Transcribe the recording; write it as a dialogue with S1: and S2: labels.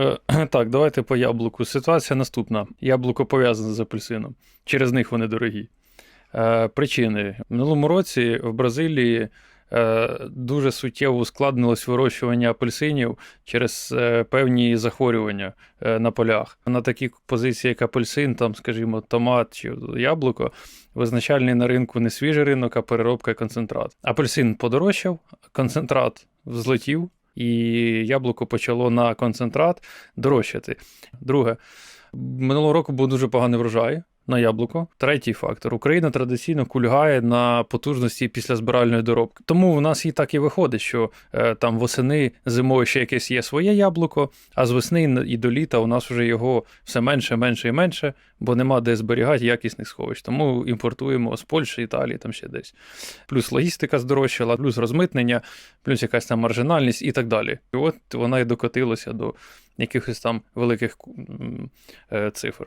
S1: Е, Так, давайте по яблуку. Ситуація наступна: яблуко пов'язане з апельсином. Через них вони дорогі. Е, Причини. В минулому році в Бразилії е, дуже суттєво ускладнилось вирощування апельсинів через певні захворювання на полях. На такі позиції, як апельсин, там, скажімо, томат чи яблуко, визначальний на ринку не свіжий ринок, а переробка і концентрат. Апельсин подорожчав, концентрат взлетів, і яблуко почало на концентрат дорожчати. Друге, минулого року був дуже поганий врожай. На яблуко. Третій фактор. Україна традиційно кульгає на потужності після збиральної доробки. Тому в нас і так і виходить, що е, там восени зимою ще якесь є своє яблуко, а з весни і до літа у нас вже його все менше, менше і менше, бо нема де зберігати якісних сховищ. Тому імпортуємо з Польщі, Італії, там ще десь. Плюс логістика здорожчала, плюс розмитнення, плюс якась там маржинальність і так далі. І от вона і докотилася до якихось там великих е, цифр.